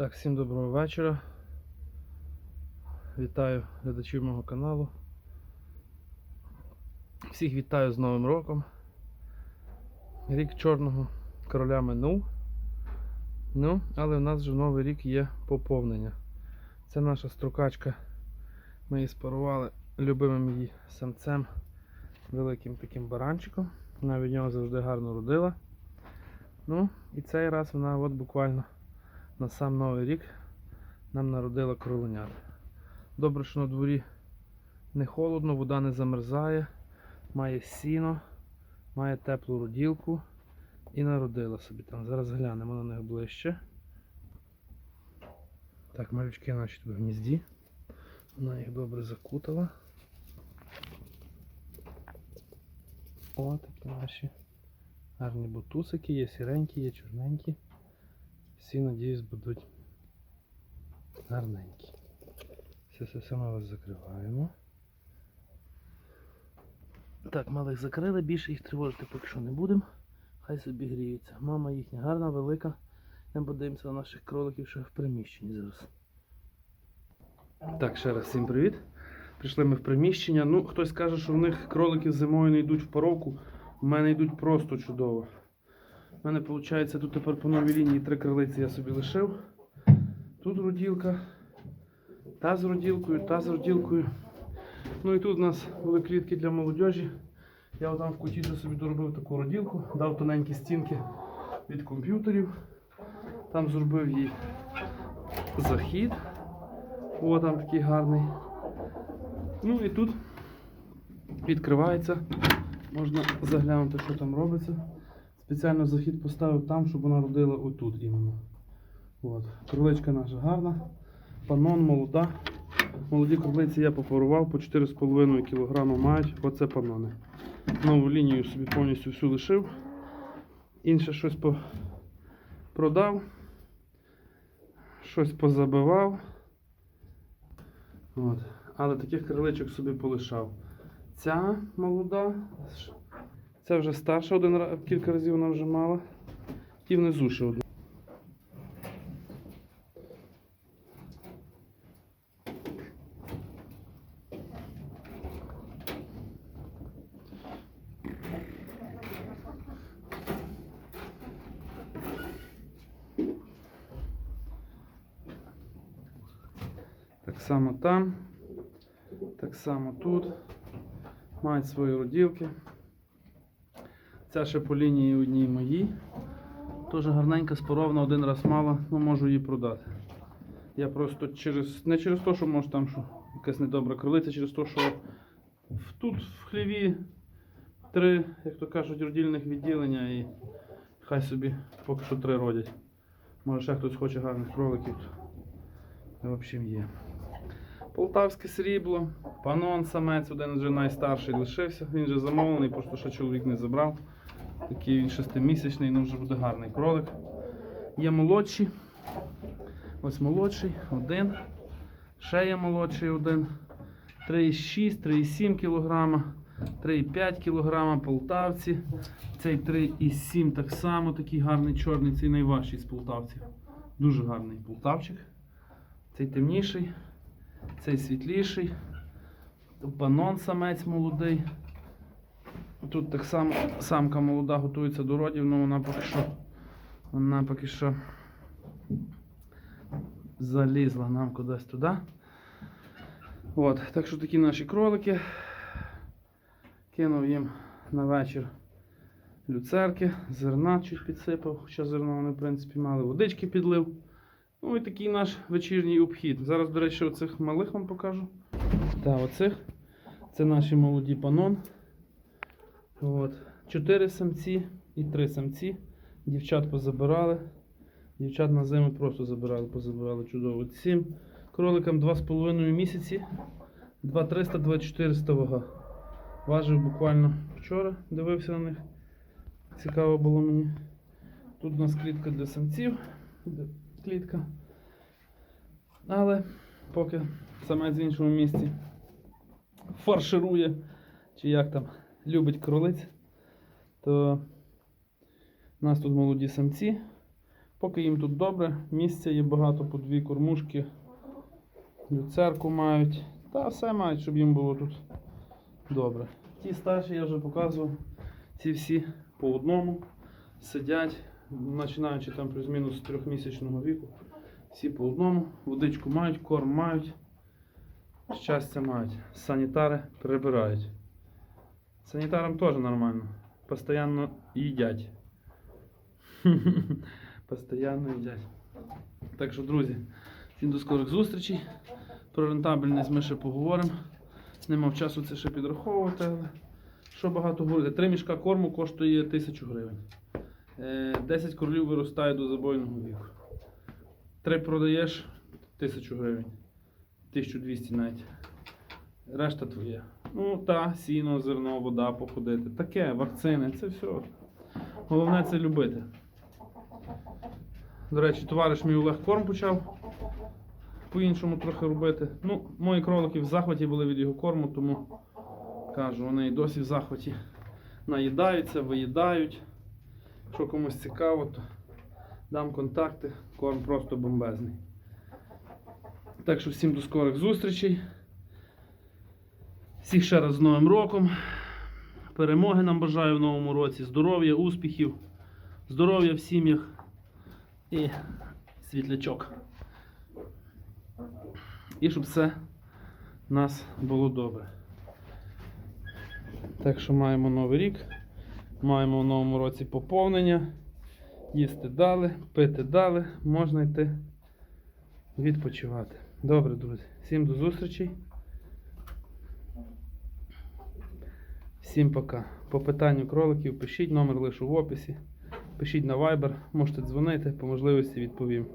Так, всім доброго вечора. Вітаю глядачів мого каналу. Всіх вітаю з Новим роком. Рік чорного короля минув. Ну, але в нас вже новий рік є поповнення. Це наша строкачка. Ми її спарували любимим її самцем, великим таким баранчиком. Вона від нього завжди гарно родила. Ну, і цей раз вона от буквально на сам новий рік нам народила кроленят. Добре, що на дворі не холодно, вода не замерзає, має сіно, має теплу роділку і народила собі там. Зараз глянемо на них ближче. Так, малючки наші в гнізді. Вона їх добре закутала. О, такі наші гарні бутусики, є сіренькі, є чорненькі. Всі, надіюсь, будуть гарненькі. Все, все, все ми вас закриваємо. Так, малих закрили, більше їх тривожити поки що не будемо. Хай собі гріються. Мама їхня гарна, велика. Ми подивимося на наших кроликів, що в приміщенні зараз. Так, ще раз всім привіт. Прийшли ми в приміщення. Ну, хтось каже, що в них кролики зимою не йдуть в поровку. У мене йдуть просто чудово. У мене виходить тут тепер по новій лінії три крилиці я собі лишив. Тут роділка, та з роділкою, та з роділкою. Ну і тут у нас були клітки для молодіжі. Я там в куті собі доробив таку роділку, дав тоненькі стінки від комп'ютерів. Там зробив їй захід. О, там такий гарний. Ну і тут відкривається. Можна заглянути, що там робиться. Спеціально захід поставив там, щоб вона родила отут іменно. От. Кроличка наша гарна. Панон молода. Молоді кролиці я попарував по 4,5 кг мають. Оце панони. Нову лінію собі повністю всю лишив. Інше щось по... продав. Щось позабивав. От. Але таких криличок собі полишав. Ця молода. Це вже старша один кілька разів вона вже мала. І внизу ще одна. Так само там, так само тут. Мають свої роділки. Ця ще по лінії одній моїй. Теж гарненька, споровна, один раз мала, ну можу її продати. Я просто через. Не через те, що може там що якась недобра кролиця, через те, що тут в хліві три, як то кажуть, родільних відділення і хай собі поки що три родять. Може ще хтось хоче гарних кроликів. В общем є. Полтавське срібло, панон самець, один вже найстарший лишився. Він вже замовлений, просто ще чоловік не забрав. Такий він шестимісячний, ну вже буде гарний кролик. Є молодші. Ось молодший, один. Ще є молодший один. 3,6, 3,7 кг, 3,5 кг полтавці. Цей 3,7 так само, такий гарний чорний, цей найважчий з полтавців. Дуже гарний полтавчик. Цей темніший, цей світліший. Панон самець молодий. Тут так само самка молода готується до родів, але вона поки що вона поки що залізла нам кудись туди. От, так що такі наші кролики. Кинув їм на вечір люцерки, зерна чуть підсипав, хоча зерно вони в принципі мали, водички підлив. Ну і такий наш вечірній обхід. Зараз, до речі, оцих малих вам покажу. Так, оцих. Це наші молоді панон. От. Чотири самці і три самці. Дівчат позабирали. Дівчат на зиму просто забирали, позабирали чудово. Цим кроликам 2,5 місяці. 2300 2400 вага. Важив буквально вчора, дивився на них. Цікаво було мені. Тут у нас клітка для самців. Клітка. Але поки самець в іншому місці фарширує, чи як там любить кролиць, то у нас тут молоді самці. Поки їм тут добре, місця є багато по дві кормушки, люцерку мають. Та все мають, щоб їм було тут добре. Ті старші я вже показував. Ці всі по одному сидять, починаючи там плюс-мінус з трьохмісячного віку. Всі по одному, водичку мають, корм мають, щастя мають. Санітари прибирають. Санітарам теж нормально. Постоянно їдять. Постоянно їдять. Так що, друзі, всім до скорих зустрічей. Про рентабельність ми ще поговоримо. Не мав часу це ще підраховувати, але що багато говорити. Три мішка корму коштує 1000 гривень. Е, 10 кролів виростає до забойного віку. Три продаєш 1000 гривень. 1200 навіть. Решта твоя. Ну та, сіно, зерно, вода походити. Таке, вакцини, це все. Головне це любити. До речі, товариш мій Олег корм почав по-іншому трохи робити. Ну, мої кролики в захваті були від його корму, тому кажу, вони і досі в захваті наїдаються, виїдають. Якщо комусь цікаво, то дам контакти. Корм просто бомбезний. Так що всім до скорих зустрічей. Всіх ще раз з Новим роком. Перемоги нам бажаю в новому році, здоров'я, успіхів, здоров'я в сім'ях і світлячок. І щоб все в нас було добре. Так що маємо новий рік, маємо в новому році поповнення. Їсти дали, пити дали, можна йти відпочивати. Добре, друзі. Всім до зустрічей. Всім пока. По питанню кроликів пишіть, номер лише в описі. Пишіть на Viber, можете дзвонити, по можливості відповім.